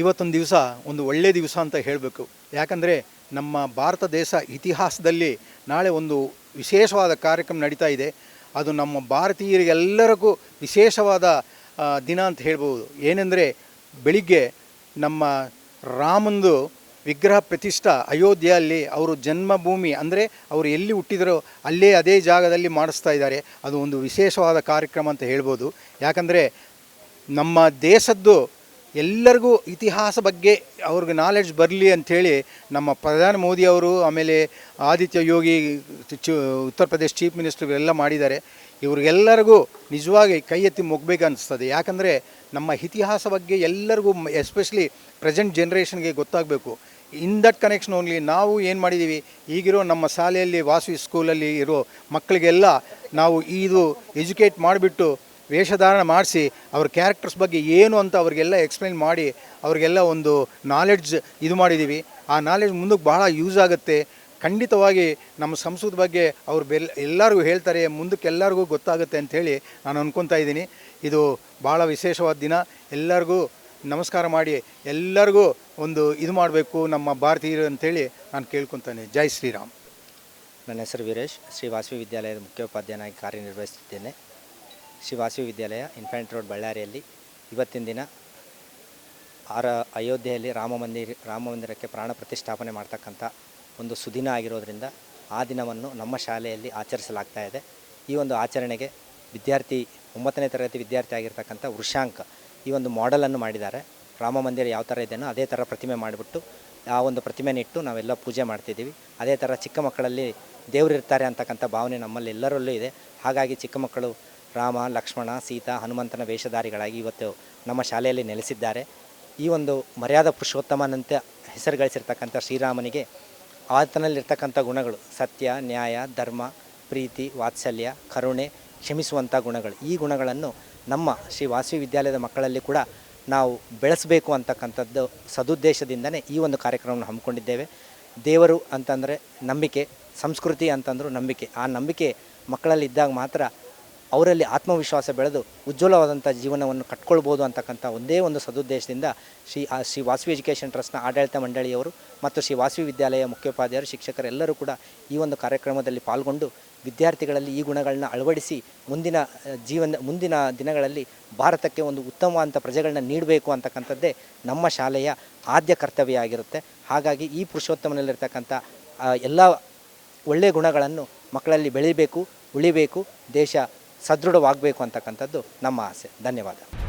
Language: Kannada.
ಇವತ್ತೊಂದು ದಿವಸ ಒಂದು ಒಳ್ಳೆಯ ದಿವಸ ಅಂತ ಹೇಳಬೇಕು. ಯಾಕಂದರೆ ನಮ್ಮ ಭಾರತ ದೇಶ ಇತಿಹಾಸದಲ್ಲಿ ನಾಳೆ ಒಂದು ವಿಶೇಷವಾದ ಕಾರ್ಯಕ್ರಮ ನಡೀತಾ ಇದೆ. ಅದು ನಮ್ಮ ಭಾರತೀಯರಿಗೆಲ್ಲರಿಗೂ ವಿಶೇಷವಾದ ದಿನ ಅಂತ ಹೇಳ್ಬೋದು. ಏನೆಂದರೆ ಬೆಳಿಗ್ಗೆ ನಮ್ಮ ರಾಮಂದು ವಿಗ್ರಹ ಪ್ರತಿಷ್ಠಾ ಅಯೋಧ್ಯೆಯಲ್ಲಿ ಅವರು ಜನ್ಮಭೂಮಿ, ಅಂದರೆ ಅವರು ಎಲ್ಲಿ ಹುಟ್ಟಿದರೋ ಅಲ್ಲೇ ಅದೇ ಜಾಗದಲ್ಲಿ ಮಾಡಿಸ್ತಾ ಇದ್ದಾರೆ. ಅದು ಒಂದು ವಿಶೇಷವಾದ ಕಾರ್ಯಕ್ರಮ ಅಂತ ಹೇಳ್ಬೋದು. ಯಾಕಂದರೆ ನಮ್ಮ ದೇಶದ್ದು ಎಲ್ಲರಿಗೂ ಇತಿಹಾಸ ಬಗ್ಗೆ ಅವ್ರಿಗೆ ನಾಲೆಡ್ಜ್ ಬರಲಿ ಅಂಥೇಳಿ ನಮ್ಮ ಪ್ರಧಾನಿ ಮೋದಿ ಅವರು, ಆಮೇಲೆ ಆದಿತ್ಯ ಯೋಗಿ ಉತ್ತರ ಪ್ರದೇಶ ಚೀಫ್ ಮಿನಿಸ್ಟರ್ ಎಲ್ಲ ಮಾಡಿದ್ದಾರೆ. ಇವ್ರಿಗೆಲ್ಲರಿಗೂ ನಿಜವಾಗಿ ಕೈ ಎತ್ತಿ ಮುಗ್ಬೇಕು ಅನಿಸ್ತದೆ ಯಾಕಂದರೆ ನಮ್ಮ ಇತಿಹಾಸ ಬಗ್ಗೆ ಎಲ್ಲರಿಗೂ ಎಸ್ಪೆಷಲಿ ಪ್ರೆಸೆಂಟ್ ಜನ್ರೇಷನ್ಗೆ ಗೊತ್ತಾಗಬೇಕು. ಇನ್ ದಟ್ ಕನೆಕ್ಷನ್ ಓನ್ಲಿ ನಾವು ಏನು ಮಾಡಿದ್ದೀವಿ ಈಗಿರೋ ನಮ್ಮ ಶಾಲೆಯಲ್ಲಿ, ವಾಸವಿ ಸ್ಕೂಲಲ್ಲಿ ಇರೋ ಮಕ್ಕಳಿಗೆಲ್ಲ ನಾವು ಇದು ಎಜುಕೇಟ್ ಮಾಡಿಬಿಟ್ಟು ವೇಷಧಾರಣ ಮಾಡಿಸಿ ಅವ್ರ ಕ್ಯಾರೆಕ್ಟರ್ಸ್ ಬಗ್ಗೆ ಏನು ಅಂತ ಅವ್ರಿಗೆಲ್ಲ ಎಕ್ಸ್ಪ್ಲೈನ್ ಮಾಡಿ ಅವ್ರಿಗೆಲ್ಲ ಒಂದು ನಾಲೆಡ್ಜ್ ಇದು ಮಾಡಿದ್ದೀವಿ ಆ ನಾಲೆಡ್ಜ್ ಮುಂದಕ್ಕೆ ಬಹಳ ಯೂಸ್ ಆಗುತ್ತೆ. ಖಂಡಿತವಾಗಿ ನಮ್ಮ ಸಂಸ್ಕೃತಿ ಬಗ್ಗೆ ಅವ್ರು ಬೆಲ್, ಎಲ್ಲರಿಗೂ ಹೇಳ್ತಾರೆ, ಮುಂದಕ್ಕೆ ಎಲ್ಲರಿಗೂ ಗೊತ್ತಾಗುತ್ತೆ ಅಂಥೇಳಿ ನಾನು ಅಂದ್ಕೊತಾ ಇದ್ದೀನಿ. ಇದು ಭಾಳ ವಿಶೇಷವಾದ ದಿನ. ಎಲ್ಲರಿಗೂ ನಮಸ್ಕಾರ ಮಾಡಿ, ಎಲ್ಲರಿಗೂ ಒಂದು ಇದು ಮಾಡಬೇಕು, ನಮ್ಮ ಭಾರತೀಯರು ಅಂಥೇಳಿ ನಾನು ಕೇಳ್ಕೊತಾನೆ ಜೈ ಶ್ರೀರಾಮ್. ನನ್ನ ಹೆಸರು ವೀರೇಶ್. ಶ್ರೀ ವಾಸವಿ ವಿದ್ಯಾಲಯದ ಮುಖ್ಯೋಪಾಧ್ಯಾಯನಾಗಿ ಕಾರ್ಯನಿರ್ವಹಿಸುತ್ತಿದ್ದೇನೆ. ಶ್ರೀ ವಾಸವಿ ವಿದ್ಯಾಲಯ ಇನ್ಫ್ಯಾಂಟ್ ರೋಡ್ ಬಳ್ಳಾರಿಯಲ್ಲಿ ಇವತ್ತಿನ ದಿನ ಆರ, ಅಯೋಧ್ಯೆಯಲ್ಲಿ ರಾಮ ಮಂದಿರ, ರಾಮ ಮಂದಿರಕ್ಕೆ ಪ್ರಾಣ ಪ್ರತಿಷ್ಠಾಪನೆ ಮಾಡ್ತಕ್ಕಂಥ ಒಂದು ಸುದಿನ ಆಗಿರೋದರಿಂದ ಆ ದಿನವನ್ನು ನಮ್ಮ ಶಾಲೆಯಲ್ಲಿ ಆಚರಿಸಲಾಗ್ತಾ ಇದೆ. ಈ ಒಂದು ಆಚರಣೆಗೆ ವಿದ್ಯಾರ್ಥಿ, ಒಂಬತ್ತನೇ ತರಗತಿ ವಿದ್ಯಾರ್ಥಿ ಆಗಿರ್ತಕ್ಕಂಥ ವೃಷಾಂಕ ಈ ಒಂದು ಮಾಡೆಲನ್ನು ಮಾಡಿದ್ದಾರೆ. ರಾಮ ಮಂದಿರ ಯಾವ ಥರ ಇದೆಯೋ ಅದೇ ಥರ ಪ್ರತಿಮೆ ಮಾಡಿಬಿಟ್ಟು ಆ ಒಂದು ಪ್ರತಿಮೆನಿಟ್ಟು ನಾವೆಲ್ಲ ಪೂಜೆ ಮಾಡ್ತಿದ್ದೀವಿ. ಅದೇ ಥರ ಚಿಕ್ಕ ಮಕ್ಕಳಲ್ಲಿ ದೇವರು ಇರ್ತಾರೆ ಅಂತಕ್ಕಂಥ ಭಾವನೆ ನಮ್ಮಲ್ಲಿ ಎಲ್ಲರಲ್ಲೂ ಇದೆ. ಹಾಗಾಗಿ ಚಿಕ್ಕ ಮಕ್ಕಳು ರಾಮ, ಲಕ್ಷ್ಮಣ, ಸೀತಾ, ಹನುಮಂತನ ವೇಷಧಾರಿಗಳಾಗಿ ಇವತ್ತು ನಮ್ಮ ಶಾಲೆಯಲ್ಲಿ ನೆಲೆಸಿದ್ದಾರೆ. ಈ ಒಂದು ಮರ್ಯಾದ ಪುರುಷೋತ್ತಮನಂತೆ ಹೆಸರು ಗಳಿಸಿರ್ತಕ್ಕಂಥ ಶ್ರೀರಾಮನಿಗೆ ಆತನಲ್ಲಿರ್ತಕ್ಕಂಥ ಗುಣಗಳು ಸತ್ಯ, ನ್ಯಾಯ, ಧರ್ಮ, ಪ್ರೀತಿ, ವಾತ್ಸಲ್ಯ, ಕರುಣೆ ಕ್ಷಮಿಸುವಂಥ ಗುಣಗಳು. ಈ ಗುಣಗಳನ್ನು ನಮ್ಮ ಶ್ರೀ ವಾಸವಿ ವಿದ್ಯಾಲಯದ ಮಕ್ಕಳಲ್ಲಿ ಕೂಡ ನಾವು ಬೆಳೆಸಬೇಕು ಅಂತಕ್ಕಂಥದ್ದು ಸದುದ್ದೇಶದಿಂದನೇ ಈ ಒಂದು ಕಾರ್ಯಕ್ರಮವನ್ನು ಹಮ್ಮಿಕೊಂಡಿದ್ದೇವೆ. ದೇವರು ಅಂತಂದರೆ ನಂಬಿಕೆ, ಸಂಸ್ಕೃತಿ ಅಂತಂದರೂ ನಂಬಿಕೆ. ಆ ನಂಬಿಕೆ ಮಕ್ಕಳಲ್ಲಿದ್ದಾಗ ಮಾತ್ರ ಅವರಲ್ಲಿ ಆತ್ಮವಿಶ್ವಾಸ ಬೆಳೆದು ಉಜ್ವಲವಾದಂಥ ಜೀವನವನ್ನು ಕಟ್ಕೊಳ್ಬೋದು ಅಂತಕ್ಕಂಥ ಒಂದೇ ಒಂದು ಸದುದ್ದೇಶದಿಂದ ಶ್ರೀ, ಆ, ಶ್ರೀ ವಾಸವಿ ಎಜುಕೇಷನ್ ಟ್ರಸ್ಟ್ನ ಆಡಳಿತ ಮಂಡಳಿಯವರು ಮತ್ತು ಶ್ರೀ ವಾಸವಿ ವಿದ್ಯಾಲಯ ಮುಖ್ಯೋಪಾಧ್ಯಾಯರು ಶಿಕ್ಷಕರೆಲ್ಲರೂ ಕೂಡ ಈ ಒಂದು ಕಾರ್ಯಕ್ರಮದಲ್ಲಿ ಪಾಲ್ಗೊಂಡು ವಿದ್ಯಾರ್ಥಿಗಳಲ್ಲಿ ಈ ಗುಣಗಳನ್ನ ಅಳವಡಿಸಿ ಮುಂದಿನ ಜೀವನ, ಮುಂದಿನ ದಿನಗಳಲ್ಲಿ ಭಾರತಕ್ಕೆ ಒಂದು ಉತ್ತಮವಾದಂಥ ಪ್ರಜೆಗಳನ್ನ ನೀಡಬೇಕು ಅಂತಕ್ಕಂಥದ್ದೇ ನಮ್ಮ ಶಾಲೆಯ ಆದ್ಯ ಕರ್ತವ್ಯ ಆಗಿರುತ್ತೆ. ಹಾಗಾಗಿ ಈ ಪುರುಷೋತ್ತಮನಲ್ಲಿರ್ತಕ್ಕಂಥ ಎಲ್ಲ ಒಳ್ಳೆಯ ಗುಣಗಳನ್ನು ಮಕ್ಕಳಲ್ಲಿ ಬೆಳೀಬೇಕು, ಉಳಿಬೇಕು, ದೇಶ ಸದೃಢವಾಗಬೇಕು ಅಂತಕ್ಕಂಥದ್ದು ನಮ್ಮ ಆಸೆ. ಧನ್ಯವಾದ.